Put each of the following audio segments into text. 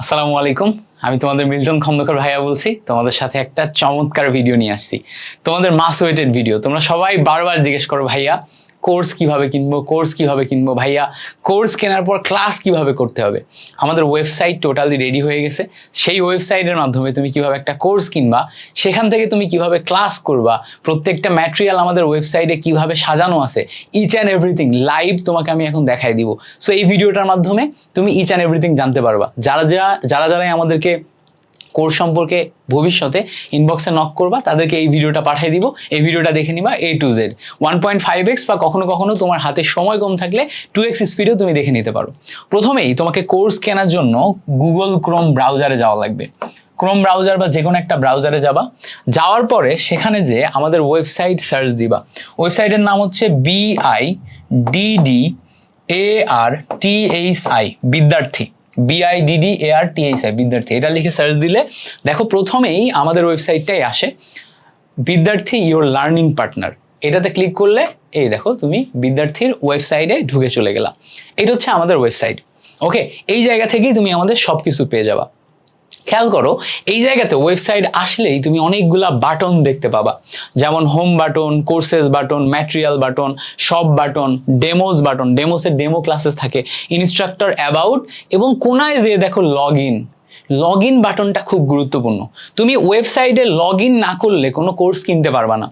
আসসালামু আলাইকুম। আমি তোমাদের মিল্টন খন্দকার ভাইয়া বলছি। তোমাদের সাথে একটা চমৎকার ভিডিও নিয়ে আসছি। তোমাদের মাস ওয়েটেড ভিডিও তোমরা সবাই বারবার জিজ্ঞেস করো, ভাইয়া কোর্স কীভাবে কিনবো কোর্স কীভাবে কিনবো? ভাইয়া কোর্স কেনার পর ক্লাস কীভাবে করতে হবে? আমাদের ওয়েবসাইট টোটালি রেডি হয়ে গেছে। সেই ওয়েবসাইটের মাধ্যমে তুমি কীভাবে একটা কোর্স কিনবা, সেখান থেকে তুমি কীভাবে ক্লাস করবা, প্রত্যেকটা ম্যাটেরিয়াল আমাদের ওয়েবসাইটে কীভাবে সাজানো আছে ইচ অ্যান্ড এভরিথিং লাইভ তোমাকে আমি এখন দেখাই দিব। সো এই ভিডিওটার মাধ্যমে তুমি ইচ অ্যান্ড এভরিথিং জানতে পারবা। যারা যারা যারা যারাই আমাদেরকে কোর্স সম্পর্কে ভবিষ্যতে ইনবক্সে নক করবা, তাদেরকে এই ভিডিওটা পাঠিয়ে দিব। এই ভিডিওটা দেখে নিবা A to Z one point five X বা কখনো কখনো তোমার হাতে সময় কম থাকলে টু এক্স স্পিডেও তুমি দেখে নিতে পারো। প্রথমেই তোমাকে কোর্স কেনার জন্য গুগল ক্রোম ব্রাউজারে যাওয়া লাগবে। ক্রোম ব্রাউজার বা যে কোনো একটা ব্রাউজারে যাবা। যাওয়ার পরে সেখানে যে আমাদের ওয়েবসাইট সার্চ দিবা। ওয়েবসাইটের নাম হচ্ছে BI DD A R T H I Vidyarthi. BIDD AR R T H I Vidyarthi. এটা লিখে সার্চ দিলে, দেখো প্রথমেই আমাদের ওয়েবসাইটটাই আসে, বিদ্যার্থী ইওর লার্নিং পার্টনার এটাতে ক্লিক করলে, এই দেখো তুমি বিদ্যার্থীর ওয়েবসাইটে ঢুকে চলে গেলা। এটা হচ্ছে আমাদের ওয়েবসাইট ওকে এই জায়গা থেকেই তুমি আমাদের সব কিছু পেয়ে যাবা। খেয়াল করো, এই জায়গাতে ওয়েবসাইট আসলেই তুমি অনেকগুলা বাটন দেখতে পাবা। যেমন home button courses button material button সব বাটন ডেমোস বাটন ডেমোসের ডেমো ক্লাসেস থাকে ইনস্ট্রাক্টর অ্যাবাউট এবং কোনায় যেয়ে দেখো লগ ইন লগ ইন বাটনটা খুব গুরুত্বপূর্ণ। তুমি ওয়েবসাইটে লগ ইন না করলে কোনো কোর্স কিনতে পারবা না।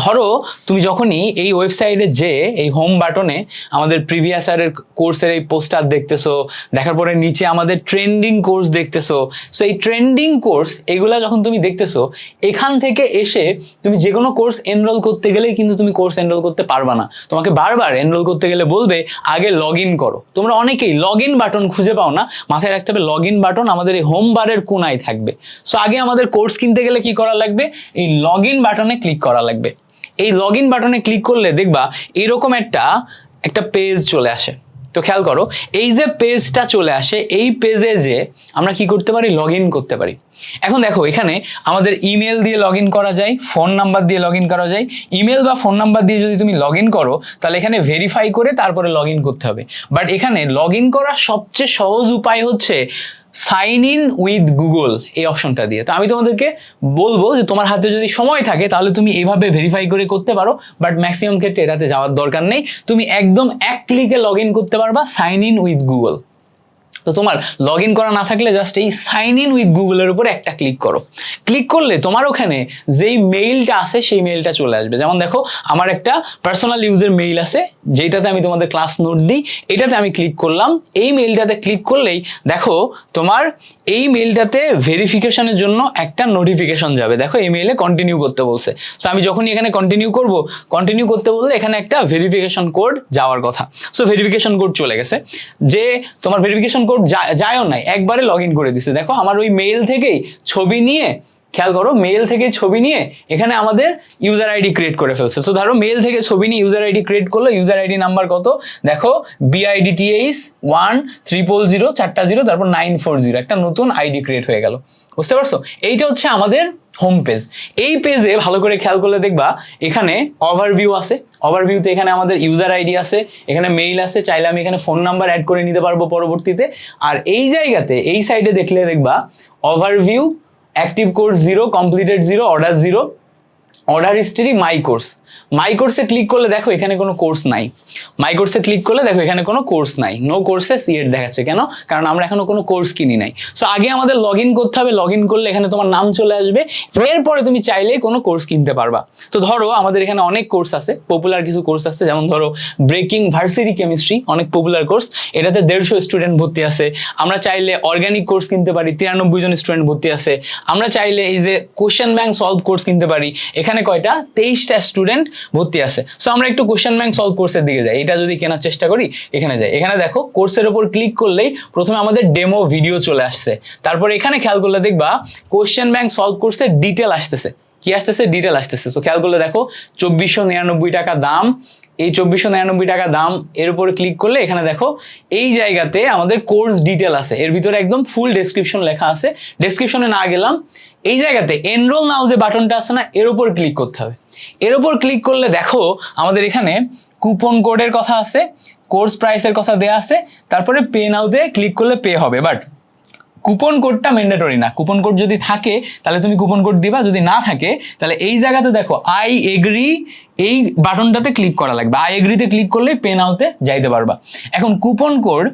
ধরো, তুমি যখনই এই ওয়েবসাইটে যে, এই হোম বাটনে আমাদের প্রিভিয়াস ইয়ারের কোর্সের এই পোস্টার দেখতেছো, দেখার পরে নিচে আমাদের ট্রেন্ডিং কোর্স দেখতেছো সো এই ট্রেন্ডিং কোর্স এগুলা যখন তুমি দেখতেছো, এখান থেকে এসে তুমি যে কোনো কোর্স এনরোল করতে গেলেই কিন্তু তুমি কোর্স এনরোল করতে পারবা না। তোমাকে বারবার এনরোল করতে গেলে বলবে, আগে লগ ইন করো। তোমরা অনেকেই লগ ইন বাটন খুঁজে পাও না। মাথায় রাখতে হবে লগ ইন বাটন আমাদের এই হোম বারের কোনায় থাকবে। সো আগে আমাদের কোর্স কিনতে গেলে কি করা লাগবে? এই লগ ইন বাটনে ক্লিক করা লাগবে। এই লগ ইন বাটনে ক্লিক করলে দেখবা এরকম একটা একটা পেজ চলে আসে। তো খেয়াল করো, এই যে পেজটা চলে আসে, এই পেজে যে আমরা কি করতে পারি? লগ ইন করতে পারি। এখন দেখো, এখানে আমাদের ইমেল দিয়ে লগ ইন করা যায় ফোন নাম্বার দিয়ে লগ ইন করা যায়। ইমেল বা ফোন নাম্বার দিয়ে যদি তুমি লগ ইন করো, তাহলে এখানে ভেরিফাই করে তারপরে লগ ইন করতে হবে। বাট এখানে লগ ইন করার সবচেয়ে সহজ উপায় হচ্ছে সাইন ইন উইথ গুগল এই অপশনটা দিয়ে। তো আমি তোমাদেরকে বলব যে তোমার হাতে যদি সময় থাকে, তাহলে তুমি এইভাবে ভেরিফাই করে করতে পারো বাট ম্যাক্সিমাম ক্ষেত্রে এটাতে যাওয়ার দরকার নেই। তুমি একদম এক ক্লিকে লগ ইন করতে পারবা সাইন ইন উইথ গুগল তো তোমার লগ ইন করা না থাকলে জাস্ট এই সাইন ইন উইথ গুগলের উপরে একটা ক্লিক করো। ক্লিক করলে তোমার ওখানে যেই মেইলটা আছে সেই মেইলটা চলে আসবে। যেমন দেখো, আমার একটা পার্সোনাল ইউজের মেইল আছে যেটাতে আমি তোমাদের ক্লাস নোট দিই, এটাতে আমি ক্লিক করলাম। এই মেইলটাতে ক্লিক করলেই দেখো, তোমার এই মেইলটাতে ভেরিফিকেশনের জন্য একটা নোটিফিকেশন যাবে। দেখো, এই মেইলে কন্টিনিউ করতে বলছে। সো আমি যখনই এখানে কন্টিনিউ করব কন্টিনিউ করতে বললে এখানে একটা ভেরিফিকেশন কোড যাওয়ার কথা। সো ভেরিফিকেশন কোড চলে গেছে। যে তোমার ভেরিফিকেশন কোড যায়ও নাই, একবারে লগ ইন করে দিছে। দেখো, আমার ওই মেইল থেকেই ছবি নিয়ে, খেয়াল করো মেল থেকে ছবি নিয়ে এখানে আমাদের ইউজার আইডি ক্রিয়েট করে ফেলছে। সো ধরো মেল থেকে ছবি নিয়ে ইউজার আইডি ক্রিয়েট করল ইউজার আইডি নাম্বার কত? দেখো বিআইডিটিএইচ ওয়ান ট্রিপল জিরো চারটা জিরো তারপর নাইন ফোর জিরো একটা নতুন আইডি ক্রিয়েট হয়ে গেল। বুঝতে পারছ? এইটা হচ্ছে আমাদের হোম পেজ এই পেজে ভালো করে খেয়াল করলে দেখবা, এখানে ওভারভিউ আছে। ওভারভিউতে এখানে আমাদের ইউজার আইডি আছে, এখানে মেইল আছে, চাইলে আমি এখানে ফোন নাম্বার অ্যাড করে নিতে পারব পরবর্তীতে। আর এই জায়গাতে, এই সাইডে দেখলে দেখবা overview active course zero completed zero order zero order history my course my কোর্সে ক্লিক করলে দেখো এখানে কোনো কোর্স নাই। মাই কোর্সে ক্লিক করলে দেখো এখানে কোনো কোর্স নাই। নো কোর্সে সিএড দেখাচ্ছে কেন? কারণ আমরা এখনও কোনো কোর্স কিনি নাই। সো আগে আমাদের লগ করতে হবে। লগ করলে এখানে তোমার নাম চলে আসবে। এরপরে তুমি চাইলেই কোনো কোর্স কিনতে পারবা। তো ধরো আমাদের এখানে অনেক কোর্স আছে। পপুলার কিছু কোর্স আছে। যেমন ধরো ব্রেকিং ভার্সিটি কেমিস্ট্রি অনেক পপুলার কোর্স এটাতে দেড়শো স্টুডেন্ট ভর্তি আছে। আমরা চাইলে অর্গানিক কোর্স কিনতে পারি। তিরানব্বই জন স্টুডেন্ট ভর্তি আছে। আমরা চাইলে এই যে কোশ্চেন ব্যাংক সলভ কোর্স কিনতে পারি। এখানে কয়টা? তেইশটা স্টুডেন্ট ভর্তি আছে। সো আমরা একটু কোশ্চেন ব্যাংক সলভ কোর্সের দিকে যাই। এটা যদি কেনার চেষ্টা করি, এখানে যাই। এখানে দেখো কোর্সের ওপর ক্লিক করলেই প্রথমে আমাদের ডেমো ভিডিও চলে আসছে। তারপর এখানে খেয়াল করলে দেখবা কোশ্চেন ব্যাংক সলভ কোর্সের ডিটেল আসতেছে। কি আসতেছে? ডিটেল আসতেছে। তো খেয়াল করলে দেখো, চব্বিশশো নিরানব্বই টাকা দাম। এই চব্বিশশো নিরানব্বই টাকা দাম, এর উপরে ক্লিক করলে এখানে দেখো, এই জায়গাতে আমাদের কোর্স ডিটেল আছে। এর ভিতরে একদম ফুল ডেসক্রিপশন লেখা আছে। ডেসক্রিপশনে না গেলাম এই জায়গাতে এনরোল নাও যে বাটনটা আছে না, এর উপর ক্লিক করতে হবে। এর উপর ক্লিক করলে দেখো, আমাদের এখানে কুপন কোডের কথা আছে কোর্স প্রাইসের কথা দেয়া আছে, তারপরে পে নাওতে ক্লিক করলে পে হবে। বাট কুপন কোডটা ম্যান্ডেটরি না। কুপন কোড যদি থাকে, তাহলে তুমি কুপন কোড দিবা। যদি না থাকে, তাহলে এই জায়গাতে দেখো আই এগ্রি এই বাটনটাতে ক্লিক করা লাগবে। আই এগ্রিতে ক্লিক করলে পে নাওতে যাইতে পারবা। এখন কুপন কোড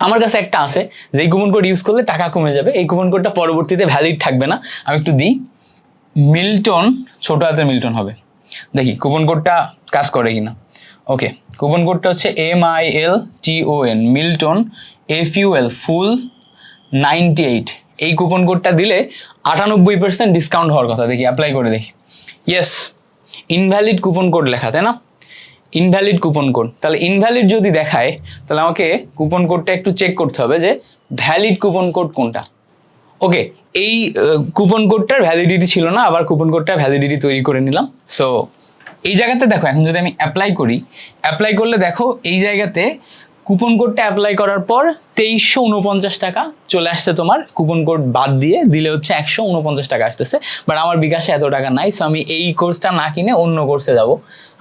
আমার কাছে একটা আছে, যে এই কুপন কোড ইউজ করলে টাকা কমে যাবে। এই কুপন কোডটা পরবর্তীতে ভ্যালিড থাকবে না। আমি একটু দিই। মিল্টন, ছোট হাতের মিল্টন হবে। দেখি কুপন কোডটা কাজ করে কিনা। ওকে কুপন কোডটা হচ্ছে M I L T O N Milton F U L full ninety eight এই কুপন কোডটা দিলে আটানব্বই পার্সেন্ট ডিসকাউন্ট হওয়ার কথা। দেখি অ্যাপ্লাই করে দেখি। ইয়েস ইনভ্যালিড কুপন কোড লেখা, তাই না? ইনভ্যালিড কুপন কোড তাহলে ইনভ্যালিড যদি দেখায়, তাহলে আমাকে কুপন কোডটা একটু চেক করতে হবে যে ভ্যালিড কুপন কোড কোনটা। ওকে এই কুপন কোডটার ভ্যালিডিটি ছিল না, আবার কুপন কোডটা ভ্যালিডিটি তৈরি করে নিলাম। সো এই জায়গাতে দেখো, এখন যদি আমি অ্যাপ্লাই করি অ্যাপ্লাই করলে দেখো, এই জায়গাতে কুপন কোডটা অ্যাপ্লাই করার পর তেইশশো উনপঞ্চাশ টাকা চলে আসছে তোমার কুপন কোড বাদ দিয়ে, দিলে হচ্ছে একশো উনপঞ্চাশ টাকা আসতেছে। বাট আমার বিকাশে এত টাকা নাই সো আমি এই কোর্সটা না কিনে অন্য কোর্সে যাব।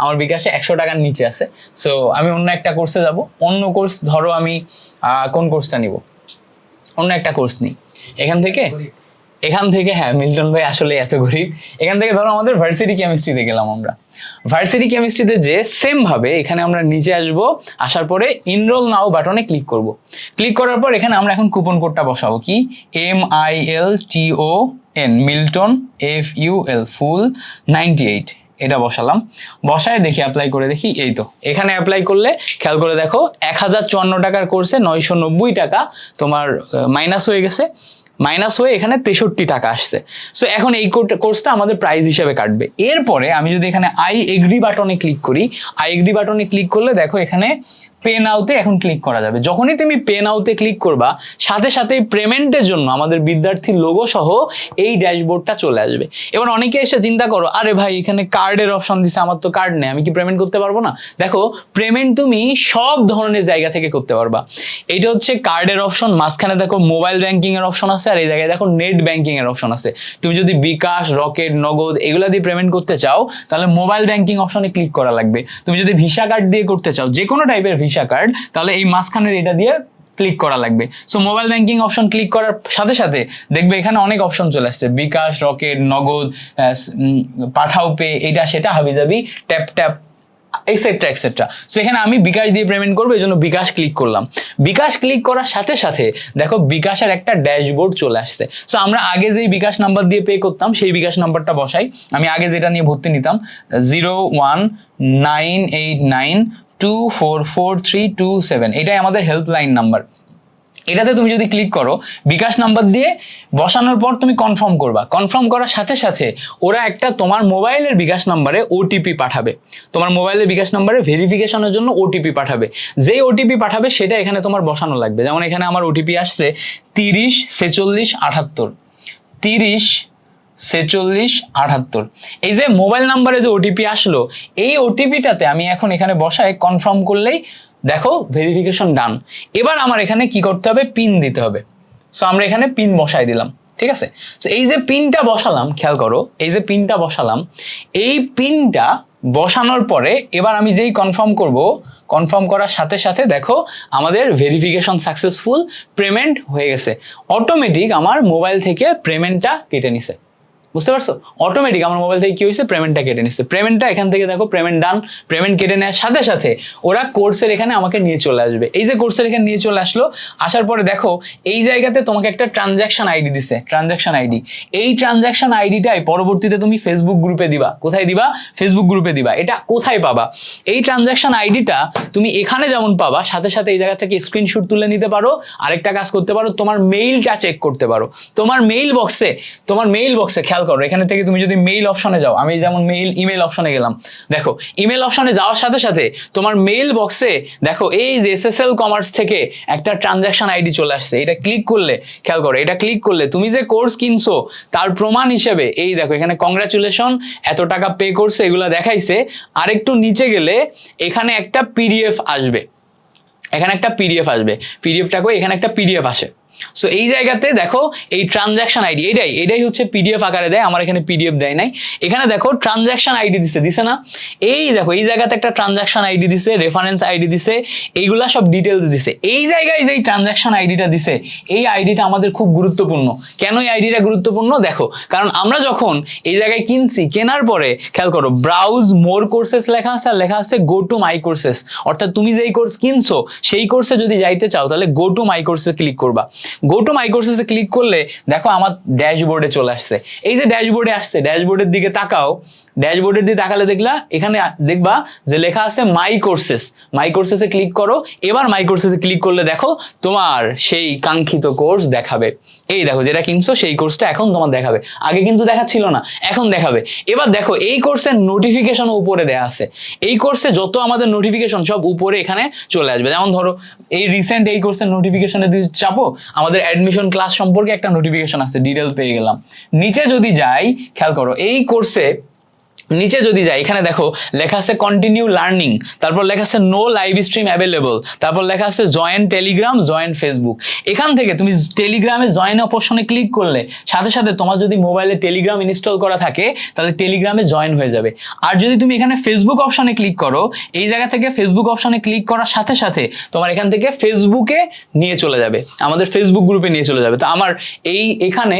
আমার বিকাশে একশো টাকার নিচে আছে। সো আমি অন্য একটা কোর্সে যাব। অন্য কোর্স ধরো আমি কোন কোর্সটা নিব? অন্য একটা কোর্স নিই। এখান থেকে এখান থেকে হ্যাঁ মিল্টন ভাই আসলে এত গরিব। এখান থেকে ধরো আমাদের ভার্সিটি কেমিস্ট্রিতে গেলাম আমরা। ভার্সিটি কেমিস্ট্রিতে যে সেম ভাবে এখানে আমরা নিচে আসব, আসার পরে ইনরোল নাও বাটনে ক্লিক করব। ক্লিক করার পর এখানে আমরা এখন কুপন কোডটা বসাবো কি? M I L T O N Milton F U L full ninety eight এটা বসালাম। বসায় দেখি অ্যাপ্লাই করে দেখি, এই তো। এখানে অ্যাপ্লাই করলে, খেয়াল করে দেখো, এক হাজার চুয়ান্ন টাকার কোর্সে নয়শো নব্বই টাকা তোমার মাইনাস হয়ে গেছে। মাইনাস হয়ে এখানে তেষট্টি টাকা আসছে। সো এখন এই কোর্সটা আমাদের প্রাইস হিসেবে কাটবে। এরপরে আমি যদি এখানে আই এগ্রি বাটনে ক্লিক করি আই এগ্রি বাটনে ক্লিক করলে দেখো এখানে পে নাওতে এখন ক্লিক করা যাবে। যখনই তুমি পে নাওতে ক্লিক করবা, সাথে সাথে পেমেন্টের জন্য আমাদের বিদ্যার্থীর লোগো সহ এই ড্যাশবোর্ডটা চলে আসবে। এবার অনেকে এসে চিন্তা করো, আরে ভাই, এখানে কার্ডের অপশন দিছে, আমার তো কার্ড নেই, আমি কি পেমেন্ট করতে পারব না? দেখো পেমেন্ট তুমি সব ধরনের জায়গা থেকে করতে পারবা। এইটা হচ্ছে কার্ডের অপশন মাঝখানে দেখো মোবাইল ব্যাংকিং এর অপশন আছে, আর এই জায়গায় দেখো নেট ব্যাংকিং এর অপশন আছে। তুমি যদি বিকাশ, রকেট, নগদ এগুলা দিয়ে পেমেন্ট করতে চাও, তাহলে মোবাইল ব্যাংকিং অপশনে ক্লিক করা লাগবে। তুমি যদি ভিসা কার্ড দিয়ে করতে চাও যে কোনো টাইপের ভিসা কার্ড তাহলে এই মাঝখানের এটা দিয়ে ক্লিক করা লাগবে। So mobile banking option click করার সাথে সাথে দেখবে এখানে অনেক অপশন চলে আসছে। বিকাশ, রকেট, নগদ পাঠাও পে এটা, সেটা হাবি যাবি tap tap extra extra so এখানে আমি বিকাশ দিয়ে পেমেন্ট করব, এই জন্য বিকাশ ক্লিক করলাম। বিকাশ ক্লিক করার সাথে সাথে দেখো বিকাশের একটা ড্যাশবোর্ড চলে আসছে। সো আমরা আগে যেই বিকাশ নাম্বার দিয়ে পে করতাম, সেই বিকাশ নাম্বারটা বসাই। আমি আগে যেটা নিয়ে ভর্তি নিতাম zero one nine eight nine two four four three two seven এটাই আমাদের হেল্পলাইন নাম্বার এটাতে তুমি যদি ক্লিক করো, বিকাশ নাম্বার দিয়ে বসানোর পর তুমি কনফার্ম করবা। কনফার্ম করার সাথে সাথে ওরা একটা তোমার মোবাইলের বিকাশ নাম্বারে ওটিপি পাঠাবে। তোমার মোবাইলের বিকাশ নাম্বারে ভেরিফিকেশনের জন্য ওটিপি পাঠাবে। যেই ওটিপি পাঠাবে, সেটা এখানে তোমার বসানো লাগবে। যেমন এখানে আমার ওটিপি আসছে তিরিশ ছেচল্লিশ আটাত্তর। তিরিশ ছেচল্লিশ আটাত্তর। এই যে মোবাইল নাম্বারে যে ওটিপি আসলো, এই ওটিপিটাতে আমি এখন এখানে বসায় কনফার্ম করলেই দেখো ভেরিফিকেশন ডান এবার আমার এখানে কি করতে হবে? পিন দিতে হবে। সো আমরা এখানে পিন বসাই দিলাম, ঠিক আছে? তো এই যে পিনটা বসালাম, খেয়াল করো, এই যে পিনটা বসালাম, এই পিনটা বসানোর পরে এবার আমি যেই কনফার্ম করব কনফার্ম করার সাথে সাথে দেখো আমাদের ভেরিফিকেশন সাকসেসফুল পেমেন্ট হয়ে গেছে। অটোমেটিক আমার মোবাইল থেকে পেমেন্টটা কেটে নিছে। বুঝতে পারছ? অটোমেটিক আমার মোবাইল থেকে কি হয়েছে? পেমেন্টটা কেটে নিচ্ছে পেমেন্টটা এখান থেকে দেখো পেমেন্ট ডান পেমেন্ট কেটে নেওয়ার সাথে সাথে ওরা কোর্সের এখানে আমাকে নিয়ে চলে আসবে। এই যে কোর্সের এখানে নিয়ে চলে আসলো, আসার পরে দেখো, এই জায়গাতে তোমাকে একটা ট্রানজাকশন আইডি দিছে ট্রানজাকশন আইডি এই ট্রানজাকশন আইডিটাই পরবর্তীতে তুমি ফেসবুক গ্রুপে দিবা। কোথায় দিবা? ফেসবুক গ্রুপে দিবা। এটা কোথায় পাবা? এই ট্রানজাকশন আইডিটা তুমি এখানে যেমন পাবা, সাথে সাথে এই জায়গা থেকে স্ক্রিনশট তুলে নিতে পারো, আরেকটা কাজ করতে পারো, তোমার মেইলটা চেক করতে পারো। তোমার মেইল বক্সে তোমার মেইল বক্সে খেয়াল করো, এখানে থেকে তুমি যদি মেইল অপশনে যাও, আমি যেমন মেইল ইমেল অপশনে গেলাম। দেখো ইমেল অপশনে যাওয়ার সাথে সাথে তোমার মেইল বক্সে দেখো, এই যে এসএসএল কমার্স থেকে একটা ট্রানজাকশন আইডি চলে আসছে। এটা ক্লিক করলে, খেয়াল করো, এটা ক্লিক করলে তুমি যে কোর্স কিনছো, তার প্রমাণ হিসেবে, এই দেখো, এখানে কংগ্রাচুলেশন এত টাকা পে করছে, এগুলো দেখাইছে। আরেকটু নিচে গেলে, এখানে একটা পিডিএফ আসবে। এখানে একটা পিডিএফ আসবে। পিডিএফটাকে এখানে একটা পিডিএফ আসে। সো এই জায়গাতে দেখো এই ট্রানজাকশন আইডি এটাই এটাই হচ্ছে পিডিএফ আকারে দেয়, আমার এখানে পিডিএফ দেয় নাই। এখানে দেখো ট্রানজাকশন আইডি দিছে দিছে না? এই দেখো, এই জায়গাতে একটা ট্রানজাকশন আইডি দিছে রেফারেন্স আইডি দিছে, এইগুলা সব ডিটেলস দিছে। এই জায়গায় যে ট্রানজাকশন আইডিটা দিছে, এই আইডিটা আমাদের খুব গুরুত্বপূর্ণ। কেন এই আইডিটা গুরুত্বপূর্ণ? দেখো, কারণ আমরা যখন এই জায়গায় কিনছি, কেনার পরে, খেয়াল করো ব্রাউজ মোর কোর্সেস লেখা আছে, আর লেখা আছে গো টু মাই কোর্সেস অর্থাৎ তুমি যেই কোর্স কিনছো, সেই কোর্সে যদি যাইতে চাও, তাহলে গো টু মাই কোর্সে ক্লিক করবা। গো টু মাই কোর্সেসে ক্লিক করলে দেখো আমার ড্যাশবোর্ডে চলে আসছে। এই যে ড্যাশবোর্ডে আসছে ড্যাশবোর্ডের দিকে তাকাও। ড্যাশবোর্ডের দিকে তাকালে দেখলা, এখানে দেখবা যে লেখা আছে মাই কোর্সেস মাই কোর্সেসে ক্লিক করো, এবার মাই কোর্সেসে ক্লিক করলে দেখো তোমার সেই কাঙ্ক্ষিত কোর্স দেখাবে। এই দেখো যেটা কিনছো, সেই কোর্সটা এখন তোমার দেখাবে। আগে কিন্তু দেখাচ্ছিল না, এখন দেখাবে। এবার দেখো এই কোর্সের নোটিফিকেশন উপরে দেয়া আছে। এই কোর্সে যত আমাদের নোটিফিকেশন সব উপরে এখানে চলে আসবে। যেমন ধরো, এই রিসেন্ট এই কোর্সের নোটিফিকেশনে দিয়ে চাপো আমাদের অ্যাডমিশন ক্লাস সম্পর্কে একটা নোটিফিকেশন আছে ডিটেল পেয়ে গেলাম। নিচে যদি যাই, খেয়াল করো, এই কোর্সে নিচে যদি যাই, এখানে দেখো, লেখা আছে কন্টিনিউ লার্নিং তারপর লেখা আছে নো লাইভ স্ট্রিম অ্যাভেলেবল তারপর লেখা আছে জয়েন টেলিগ্রাম জয়েন ফেসবুক এখান থেকে তুমি টেলিগ্রামে জয়েন অপশনে ক্লিক করলে, সাথে সাথে তোমার যদি মোবাইলে টেলিগ্রাম ইনস্টল করা থাকে, তাহলে টেলিগ্রামে জয়েন হয়ে যাবে। আর যদি তুমি এখানে ফেসবুক অপশনে ক্লিক করো, এই জায়গা থেকে ফেসবুক অপশনে ক্লিক করার সাথে সাথে তোমার এখান থেকে ফেসবুকে নিয়ে চলে যাবে, আমাদের ফেসবুক গ্রুপে নিয়ে চলে যাবে। তো আমার এই এখানে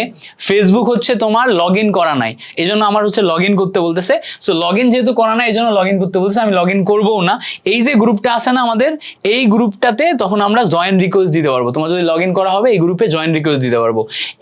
ফেসবুক হচ্ছে তোমার লগ ইন করা নাই এই জন্য আমার হচ্ছে লগ ইন করতে বলতেছে সো লগ ইন যেহেতু করা নাই এই জন্য লগ ইন করতে বলতেছে, আমি লগ ইন করব না। এই যে গ্রুপটা আছে না আমাদের, এই গ্রুপটাতে তখন আমরা জয়েন রিকোয়েস্ট দিতে পারব। তোমার যদি লগ ইন করা হবে, এই গ্রুপে জয়েন রিকোয়েস্ট দিতে পারব।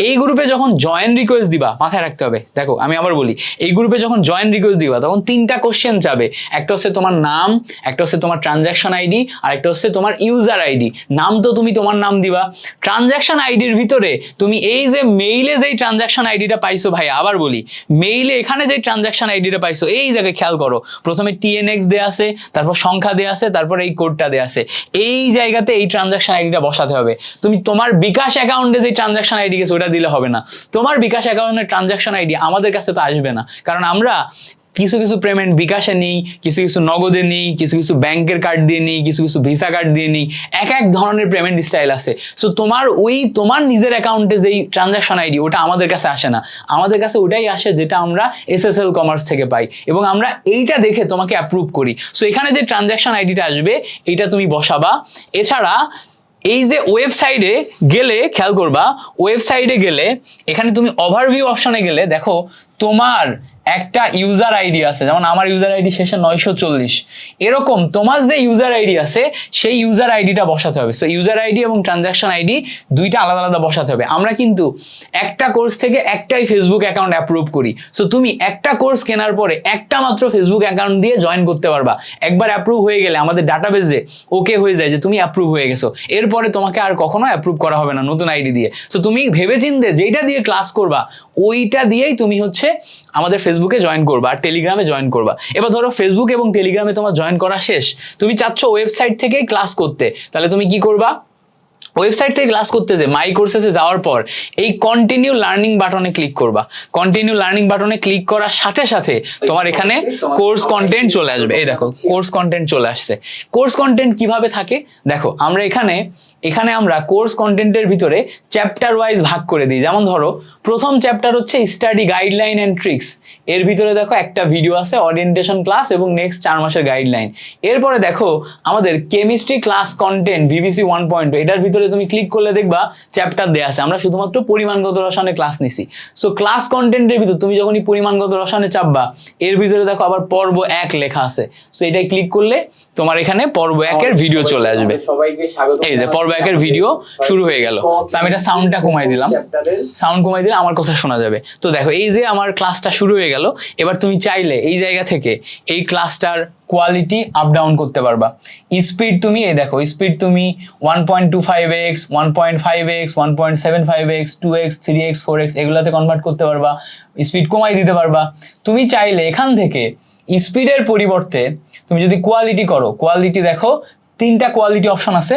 এই গ্রুপে যখন জয়েন রিকোয়েস্ট দিবা, মাথায় রাখতে হবে। দেখো, আমি আবার বলি, এই গ্রুপে যখন জয়েন রিকোয়েস্ট দিবা, তখন তিনটা কোশ্চেন যাবে একটা হচ্ছে তোমার নাম, একটা হচ্ছে তোমার ট্রানজ্যাকশন আইডি আর একটা হচ্ছে তোমার ইউজার আইডি নাম তো তুমি তোমার নাম দিবা। ট্রানজ্যাকশন আইডির ভিতরে তুমি এই যে মেইলে যেই ট্রানজ্যাকশন আইডিটা পাইছো ভাই, আবার বলি মেইলে এখানে যে ট্রানজ্যাকশন আইডিটা পাইছো, এই জায়গায় খেয়াল করো। প্রথমে টিএনএক্স দেয়া আছে, তারপর সংখ্যা দেয়া আছে, তারপর এই কোডটা দেয়া আছে। এই জায়গাতে এই ট্রানজাকশন আইডিটা বসাতে হবে। তুমি তোমার বিকাশ অ্যাকাউন্টে যে ট্রানজাকশন আইডি গেছে, ওটা দিলে হবে না। তোমার বিকাশ অ্যাকাউন্টের ট্রানজাকশন আইডি আমাদের কাছে তো আসবে না। কারণ আমরা কিছু কিছু পেমেন্ট বিকাশে নিই, কিছু কিছু নগদে নিই, কিছু কিছু ব্যাংকের কার্ড দিয়ে নিই, কিছু কিছু ভিসা কার্ড দিয়ে নিই, এক এক ধরনের পেমেন্ট স্টাইল আছে। সো তোমার ওই তোমার নিজের অ্যাকাউন্টে যেই ট্রানজাকশন আইডি ওটা আমাদের কাছে আসে না। আমাদের কাছে ওটাই আসে যেটা আমরা এস এস এল কমার্স থেকে পাই। এবং আমরা এইটা দেখে তোমাকে অ্যাপ্রুভ করি। সো এখানে যে ট্রানজাকশন আইডিটা আসবে এইটা তুমি বসাবা। এছাড়া এই যে ওয়েবসাইটে গেলে, খেয়াল করবা ওয়েবসাইটে গেলে, এখানে তুমি ওভারভিউ অপশনে গেলে, দেখো, তোমার একটা ইউজার আইডি আছে, যেমন আমার ইউজার আইডি শেষে নয়শো চল্লিশ। এরকম তোমার যে ইউজার আইডি আছে, সেই ইউজার আইডিটা বসাতে হবে। সো ইউজার আইডি এবং ট্রানজাকশন আইডি দুইটা আলাদা আলাদা বসাতে হবে। আমরা কিন্তু একটা কোর্স থেকে একটাই ফেসবুক অ্যাকাউন্ট অ্যাপ্রুভ করি। সো তুমি একটা কোর্স কেনার পরে একটা মাত্র ফেসবুক অ্যাকাউন্ট দিয়ে জয়েন করতে পারবা। একবার অ্যাপ্রুভ হয়ে গেলে আমাদের ডাটাবেজে ওকে হয়ে যায় যে তুমি অ্যাপ্রুভ হয়ে গেছো। এরপরে তোমাকে আর কখনো অ্যাপ্রুভ করা হবে না নতুন আইডি দিয়ে। সো তুমি ভেবে ভেবেচিন্তে যেইটা দিয়ে ক্লাস করবা, ওইটা দিয়েই তুমি হচ্ছে আমাদের ফেসবুকে জয়েন করবা আর টেলিগ্রামে জয়েন করবা। এবার ধরো ফেসবুক এবং টেলিগ্রামে তোমার জয়েন করা শেষ। তুমি চাচ্ছ ওয়েবসাইট থেকে ক্লাস করতে। তাহলে তুমি কি করবা? ওয়েবসাইট থেকে ক্লাস করতে যে মাই কোর্সেসে যাওয়ার পর, এই কন্টিনিউ লার্নিং বাটনে ক্লিক করবা। কন্টিনিউ লার্নিং বাটনে ক্লিক করার সাথে সাথে তোমার এখানে কোর্স কন্টেন্ট চলে আসবে। এই দেখো কোর্স কন্টেন্ট চলে আসছে। কোর্স কন্টেন্ট কীভাবে থাকে? দেখো, আমরা এখানে এখানে আমরা কোর্স কন্টেন্টের ভিতরে চ্যাপ্টার ওয়াইজ ভাগ করে দিই। যেমন ধরো, প্রথম চ্যাপ্টার হচ্ছে স্টাডি গাইডলাইন অ্যান্ড ট্রিক্স এর ভিতরে দেখো, একটা ভিডিও আছে অরিয়েন্টেশন ক্লাস এবং নেক্সট চার মাসের গাইডলাইন এরপরে দেখো, আমাদের chemistry class content BBC one point এটার ভিতরে তুমি ক্লিক করলে দেখবা চ্যাপ্টার দেওয়া আছে। আমরা শুধুমাত্র পরিমাণগত রসায়নে ক্লাস নিছি। সো ক্লাস কন্টেন্টের ভিতর তুমি যখনই পরিমাণগত রসায়নে চাপবা এর ভিতরে দেখো আবার পর্ব এক লেখা আছে। সো এটাই ক্লিক করলে তোমার এখানে পর্ব একের ভিডিও চলে আসবে। সবাইকে স্বাগত এই যে পর্ব একের ভিডিও শুরু হয়ে গেল। তো আমি এটা সাউন্ডটা কমাই দিলাম। সাউন্ড কমাই দিলে আমার কথা শোনা যাবে। তো দেখো এই যে আমার ক্লাসটা শুরু হয়ে গেল এবার তুমি চাইলে এই জায়গা থেকে এই ক্লাসটার কোয়ালিটি আপ ডাউন করতে পারবা। স্পিড তুমি, এই দেখো স্পিড তুমি one point two five X one point five X one point seven five X two X three X four X এগুলাতে কনভার্ট করতে পারবা। স্পিড কমাই দিতে পারবা। তুমি চাইলে এখান থেকে স্পিডের পরিবর্তে তুমি যদি কোয়ালিটি করো কোয়ালিটি দেখো, তিনটা কোয়ালিটি অপশন আছে।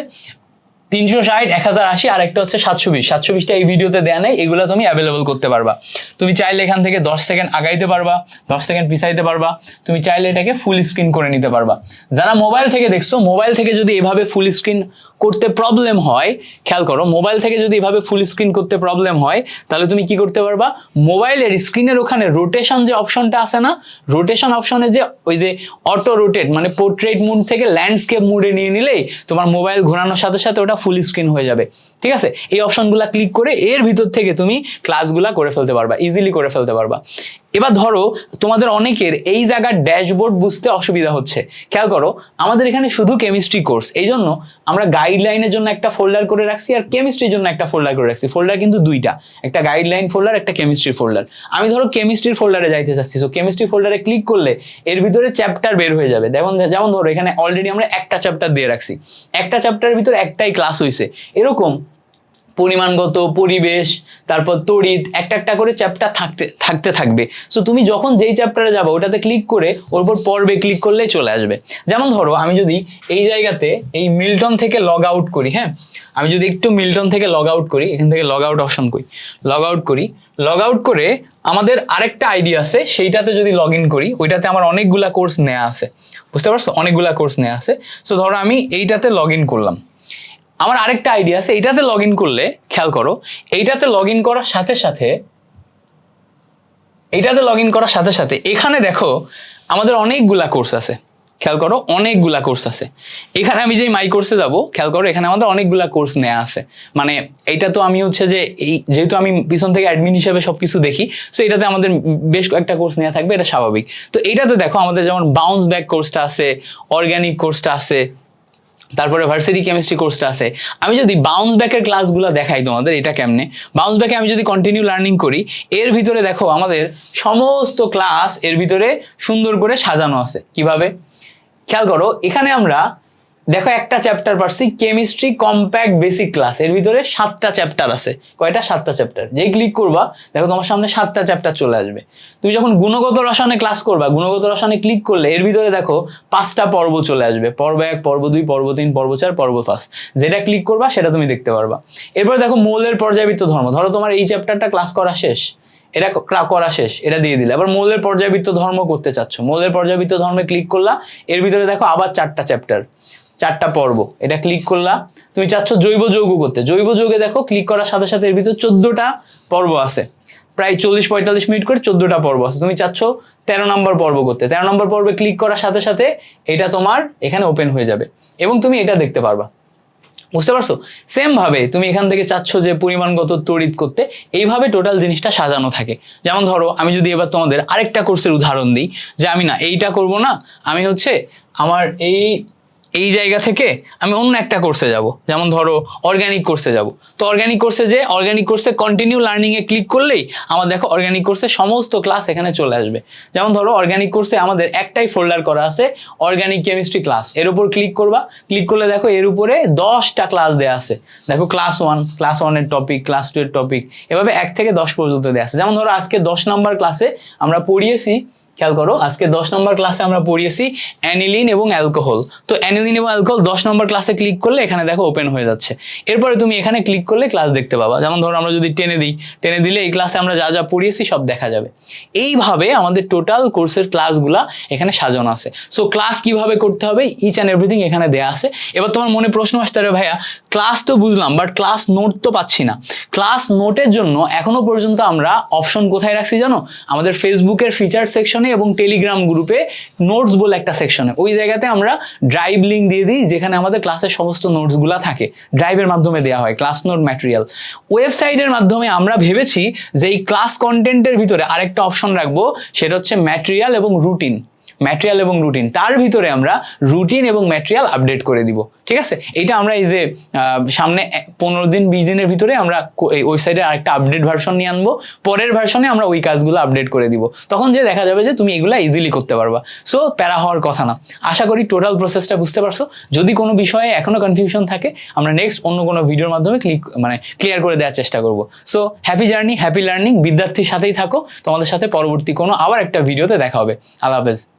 তিনশো ষাট, এক হাজার আশি আর একটা হচ্ছে সাতশো বিশ। সাতশো বিশটা এই ভিডিওতে দেয়া নেই, এগুলো তুমি অ্যাভেলেবল করতে পারবা। তুমি চাইলে এখান থেকে দশ সেকেন্ড আগাইতে পারবা, দশ সেকেন্ড পিছাইতে পারবা। তুমি চাইলে এটাকে ফুল স্ক্রিন করে নিতে পারবা। যারা মোবাইল থেকে দেখছ মোবাইল থেকে যদি এভাবে ফুল স্ক্রিন করতে প্রবলেম হয়, খেয়াল করো মোবাইল থেকে যদি এভাবে ফুল স্ক্রিন করতে প্রবলেম হয়, তাহলে তুমি কি করতে পারবা? মোবাইলের স্ক্রিনের ওখানে রোটেশন যে অপশনটা আছে না রোটেশন অপশনে যে ওই যে অটো রোটেট মানে পোর্ট্রেট মুড থেকে ল্যান্ডস্কেপ মুডে নিয়ে নিলেই তোমার মোবাইল ঘোরানোর সাথে সাথে ওটা ফুল স্ক্রিন হয়ে যাবে, ঠিক আছে? এই অপশনগুলো ক্লিক করে এর ভিতর থেকে তুমি ক্লাসগুলা করে ফেলতে পারবা ইজিলি করে ফেলতে পারবা। এবার ধরো, তোমাদের অনেকের এই জায়গার ড্যাশবোর্ড বুঝতে অসুবিধা হচ্ছে। খেয়াল করো, আমাদের এখানে শুধু কেমিস্ট্রি কোর্স এই জন্য আমরা গাইডলাইনের জন্য একটা ফোল্ডার করে রাখছি আর কেমিস্ট্রির জন্য একটা ফোল্ডার করে রাখছি। ফোল্ডার কিন্তু দুইটা, একটা গাইডলাইন ফোল্ডার একটা কেমিস্ট্রি ফোল্ডার আমি ধরো কেমিস্ট্রির ফোল্ডারে যাইতে চাচ্ছি সো কেমিস্ট্রি ফোল্ডারে ক্লিক করলে এর ভিতরে চ্যাপ্টার বের হয়ে যাবে। যেমন যেমন ধরো, এখানে অলরেডি আমরা একটা চ্যাপ্টার দিয়ে রাখছি। একটা চ্যাপ্টারের ভিতরে একটাই ক্লাস হয়েছে এরকম পরিমাণগত পরিবেশ, তারপর তড়িৎ, একটা একটা করে চ্যাপ্টার থাকতে থাকতে থাকবে। সো তুমি যখন যেই চ্যাপ্টারে যাব, ওটাতে ক্লিক করে ওর উপর পর্বে ক্লিক করলেই চলে আসবে। যেমন ধরো, আমি যদি এই জায়গাতে এই মিল্টন থেকে লগ আউট করি হ্যাঁ? আমি যদি একটু মিল্টন থেকে লগ আউট করি, এখান থেকে লগ আউট অপশন করি লগ আউট করি লগ আউট করে আমাদের আরেকটা আইডি আছে, সেইটাতে যদি লগ ইন করি, ওইটাতে আমার অনেকগুলা কোর্স নেওয়া আছে। বুঝতে পারছ? অনেকগুলা কোর্স নেওয়া আছে। সো ধরো আমি এইটাতে লগ ইন করলাম। আমার আরেকটা আইডিয়া আছে, এইটাতে লগ ইন করলে, খেয়াল করো, এইটাতে লগ ইন করার সাথে সাথে, এইটাতে লগ ইন করার সাথে সাথে, এখানে দেখো, আমাদের অনেকগুলা কোর্স আছে। খেয়াল করো, অনেকগুলা কোর্স আছে। এখানে আমি যেই মাই কোর্সে যাব, খেয়াল করো, এখানে আমাদের অনেকগুলা কোর্স নেওয়া আছে। মানে এইটা তো আমি হচ্ছে যে, এই যেহেতু আমি পিছন থেকে অ্যাডমিন হিসেবে সবকিছু দেখি সো এটাতে আমাদের বেশ কয়েকটা কোর্স নেওয়া থাকবে, এটা স্বাভাবিক। তো এইটাতে দেখো, আমাদের যেমন বাউন্স ব্যাক কোর্সটা আছে অর্গানিক কোর্সটা আছে তারপরে ভার্সিটি কেমিস্ট্রি কোর্সটা আছে। আমি যদি বাউন্স ব্যাকের ক্লাসগুলো দেখাই তোমাদের, এটা কেমনে? বাউন্স ব্যাকে আমি যদি কন্টিনিউ লার্নিং করি, এর ভিতরে দেখো আমাদের সমস্ত ক্লাস এর ভিতরে সুন্দর করে সাজানো আছে। কীভাবে? খেয়াল করো, এখানে আমরা দেখো একটা চ্যাপ্টার পারছি কেমিস্ট্রি কম্প্যাক্ট বেসিক ক্লাস এর ভিতরে সাতটা চ্যাপ্টার আছে। কয়টা? সাতটা চ্যাপ্টার যেই ক্লিক করবা, দেখো তোমার সামনে সাতটা চ্যাপ্টার চলে আসবে। তুমি যখন গুণগত রসায়নে ক্লাস করবা, গুণগত রসায়নে ক্লিক করলে এর ভিতরে দেখো পাঁচটা পর্ব চলে আসবে। পর্ব এক, পর্ব দুই, পর্ব তিন, পর্ব চার, পর্ব পাঁচ। যেটা ক্লিক করবা, সেটা তুমি দেখতে পারবা। এরপর দেখো মৌলের পর্যায়বৃত্ত ধর্ম। ধরো তোমার এই চ্যাপ্টারটা ক্লাস করা শেষ। এটা করা শেষ, এটা দিয়ে দিলে। আবার মৌলের পর্যায়বৃত্ত ধর্ম করতে চাচ্ছ। মৌলের পর্যায়বৃত্ত ধর্মে ক্লিক করলা, এর ভিতরে দেখো আবার চারটা চ্যাপ্টার চারটা পর্ব। এটা ক্লিক করলা, তুমি চাচ্ছ জৈব যৌগ করতে। জৈব যৌগে দেখো ক্লিক করার সাথে সাথে এর ভিতর চোদ্দটা পর্ব আছে। প্রায় চল্লিশ পঁয়তাল্লিশ মিনিট করে চোদ্দটা পর্ব আছে। তুমি চাচ্ছ তেরো নম্বর পর্ব করতে। তেরো নম্বর পর্বে ক্লিক করার সাথে সাথে এটা তোমার এখানে ওপেন হয়ে যাবে এবং তুমি এটা দেখতে পারবা। বুঝতে পারছ? সেম ভাবে তুমি এখান থেকে চাচ্ছ যে পরিমাণগত তড়িৎ করতে, এইভাবে টোটাল জিনিসটা সাজানো থাকে। যেমন ধরো, আমি যদি এবার তোমাদের আরেকটা কোর্সের উদাহরণ দিই, যে আমি না, এইটা করব না, আমি হচ্ছে আমার এই এই জায়গা থেকে আমি অন্য একটা কোর্সে যাব। যেমন ধরো অর্গানিক কোর্সে যাব। তো অর্গানিক কোর্সে যে অর্গানিক কোর্সে কন্টিনিউ লার্নিং এ ক্লিক করলেই আমার দেখো অর্গানিক কোর্সে সমস্ত ক্লাস এখানে চলে আসবে। যেমন ধরো অর্গানিক কোর্সে আমাদের একটাই ফোল্ডার করা আছে অর্গানিক কেমিস্ট্রি ক্লাস এর উপর ক্লিক করবা। ক্লিক করলে দেখো এর উপরে দশটা ক্লাস দেওয়া আছে। দেখো ক্লাস ওয়ান ক্লাস ওয়ানের টপিক ক্লাস টু এর টপিক এভাবে এক থেকে দশ পর্যন্ত দেওয়া আছে। যেমন ধরো আজকে দশ নম্বর ক্লাসে আমরা পড়িয়েছি খেয়াল করো, আজকে দশ নম্বর ক্লাসে আমরা পড়িয়েছি অ্যানিলিন এবং অ্যালকোহল। তো অ্যানিলিন এবং অ্যালকোহল দশ নম্বর ক্লাসে ক্লিক করলে এখানে দেখো ওপেন হয়ে যাচ্ছে। এরপরে তুমি এখানে ক্লিক করলে ক্লাস দেখতে পাবা। যেমন ধরো আমরা যদি টেনে দিই, টেনে দিলে এই ক্লাসে আমরা যা যা পড়িয়েছি সব দেখা যাবে। এইভাবে আমাদের টোটাল কোর্সের ক্লাসগুলা এখানে সাজানো আছে। সো ক্লাস কীভাবে করতে হবে ইচ অ্যান্ড এভরিথিং এখানে দেয়া আছে। এবার তোমার মনে প্রশ্ন আসতে পারে, ভাইয়া ক্লাস তো বুঝলাম বাট ক্লাস নোট তো পাচ্ছি না। ক্লাস নোটের জন্য এখনও পর্যন্ত আমরা অপশন কোথায় রাখছি জানো? আমাদের ফেসবুকের ফিচার সেকশনে এবং টেলিগ্রাম গ্রুপে নোটস বলে একটা সেকশনে ওই জায়গাতে আমরা ড্রাইভ লিঙ্ক দিয়ে দিই, যেখানে আমাদের ক্লাসের সমস্ত নোটসগুলো থাকে। ড্রাইভের মাধ্যমে দেওয়া হয় ক্লাস নোট ম্যাটেরিয়াল ওয়েবসাইটের মাধ্যমে আমরা ভেবেছি যে এই ক্লাস কন্টেন্টের ভিতরে আরেকটা অপশন রাখব, সেটা হচ্ছে ম্যাটেরিয়াল এবং রুটিন ম্যাটেরিয়াল এবং রুটিন তার ভিতরে আমরা রুটিন এবং ম্যাটেরিয়াল আপডেট করে দিব। ঠিক আছে? এটা আমরা এই যে সামনে পনেরো দিন, বিশ দিনের ভিতরে আমরা এই ওয়েবসাইটে আরেকটা আপডেট ভার্সন নিয়ে আনব। পরের ভার্সনে আমরা ওই কাজগুলো আপডেট করে দিব। তখন যে দেখা যাবে যে তুমি এগুলো ইজিলি করতে পারবা। সো প্যারা হওয়ার কথা না। আশা করি টোটাল প্রসেসটা বুঝতে পারছ। যদি কোনো বিষয়ে এখনও কনফিউশন থাকে, আমরা নেক্সট অন্য কোনো ভিডিওর মাধ্যমে ক্লিক মানে ক্লিয়ার করে দেওয়ার চেষ্টা করব। So happy journey happy learning বিদ্যার্থীর সাথেই থাকো। তোমাদের সাথে পরবর্তী কোনো আবার একটা ভিডিওতে দেখা হবে। আল্লাহ হাফেজ।